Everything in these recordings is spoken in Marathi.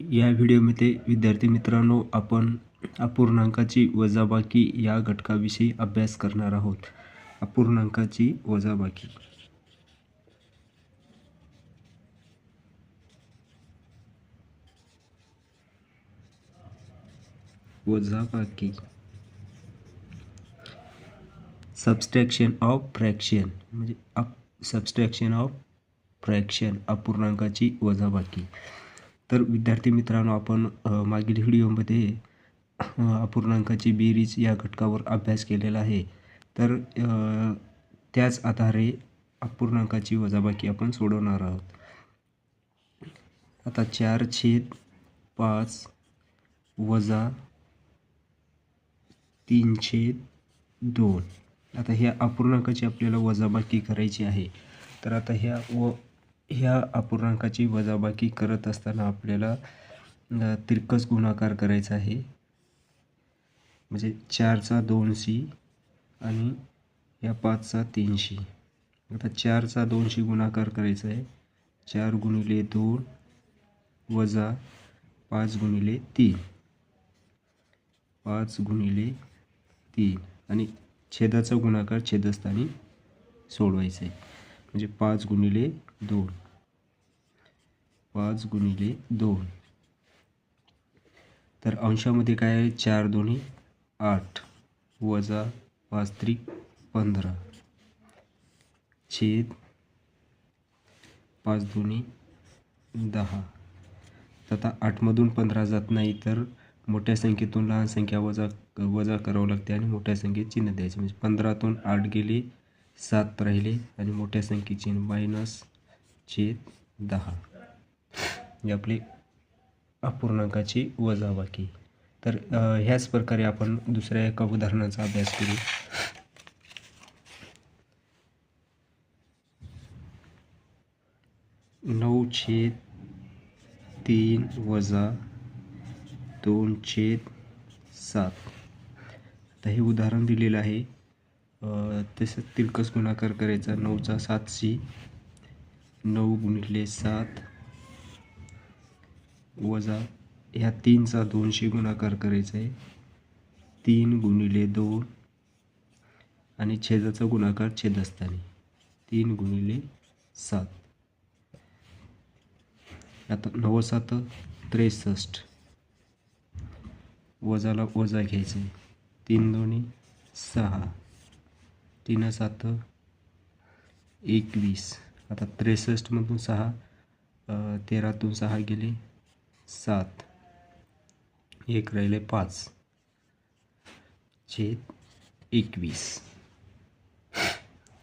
या व्हिडिओमध्ये विद्यार्थी मित्रांनो आपण अपूर्णांकाची वजाबाकी या घटकाविषयी अभ्यास करणार आहोत. अपूर्णांकाची वजाबाकी. वजाबाकी. सबस्ट्रॅक्शन ऑफ फ्रॅक्शन म्हणजे अप सबस्ट्रॅक्शन ऑफ फ्रॅक्शन अपूर्णांकाची वजाबाकी. तर विद्यार्थी मित्रांनो आपण मागील व्हिडिओमध्ये अपूर्णांकाची बेरीज या घटकावर अभ्यास केलेला आहे. तर त्याच आधारे अपूर्णांकाची वजाबाकी आपण सोडवणार आहोत. आता चार छेद पाच वजा तीन छेद दोन. आता ह्या अपूर्णांकाची आपल्याला वजाबाकी करायची आहे. तर आता ह्या व ह्या अपूर्णांकाची वजाबाकी करत असताना आपल्याला तिरकस गुणाकार करायचा आहे. म्हणजे चारचा दोनशी आणि या पाचचा तीनशी. आता चारचा दोनशी गुणाकार करायचा आहे. चार गुणिले दोन वजा पाच गुणिले तीन. पाच गुणिले तीन. आणि छेदाचा गुणाकार छेदस्थानी सोडवायचा आहे. म्हणजे पाच गुणिले दोन. पाच गुणिले दोन. तर अंशामध्ये काय आहे? चार दोन्ही आठ. वजा पाच त्रिक पंधरा. छेद पाच दोन्ही दहा. तर आता आठमधून पंधरा जात नाही तर मोठ्या संख्येतून लहान संख्या वजा वजा करावं लागते आणि मोठ्या संख्येत चिन्ह द्यायचे. म्हणजे पंधरातून आठ गेले सात राहिले आणि मोठ्या संख्येची मायनस छेद दहा. हे आपली अपूर्णांकाची वजाबाकी. तर ह्याच प्रकारे आपण दुसऱ्या एका उदाहरणाचा अभ्यास करू. नऊ छेद तीन वजा दोन छेद सात. आता हे उदाहरण दिलेलं आहे. तसं तिरकस गुणाकार करायचा नऊचा सातशी. नऊ गुणिले सात. वजा. ह्या तीनचा दोनशे गुणाकार करायचा आहे तीन गुणिले दोन. आणि छेदाचा गुणाकार छेदस्थानी. तीन गुणिले सात. आता नव सात त्रेसष्ट. वजाला वजा घ्यायचं आहे तीन दोन्ही सहा. तीन सात एकवीस. आता त्रेसष्टमधून सहा तेरातून सहा गेले. सात. एक राहिले पाच. छेद एकवीस.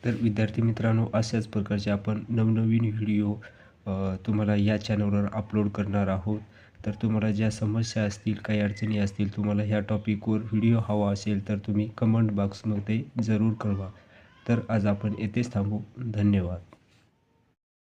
तर विद्यार्थी मित्रांनो अशाच प्रकारचे आपण नवनवीन व्हिडिओ तुम्हाला या चॅनलवर अपलोड करणार आहोत. तर तुम्हाला ज्या समस्या असतील काही अडचणी असतील तुम्हाला ह्या टॉपिकवर व्हिडिओ हवा असेल तर तुम्ही कमेंट बॉक्समध्ये जरूर कळवा. तर आज आपण येथेच थांबू. धन्यवाद.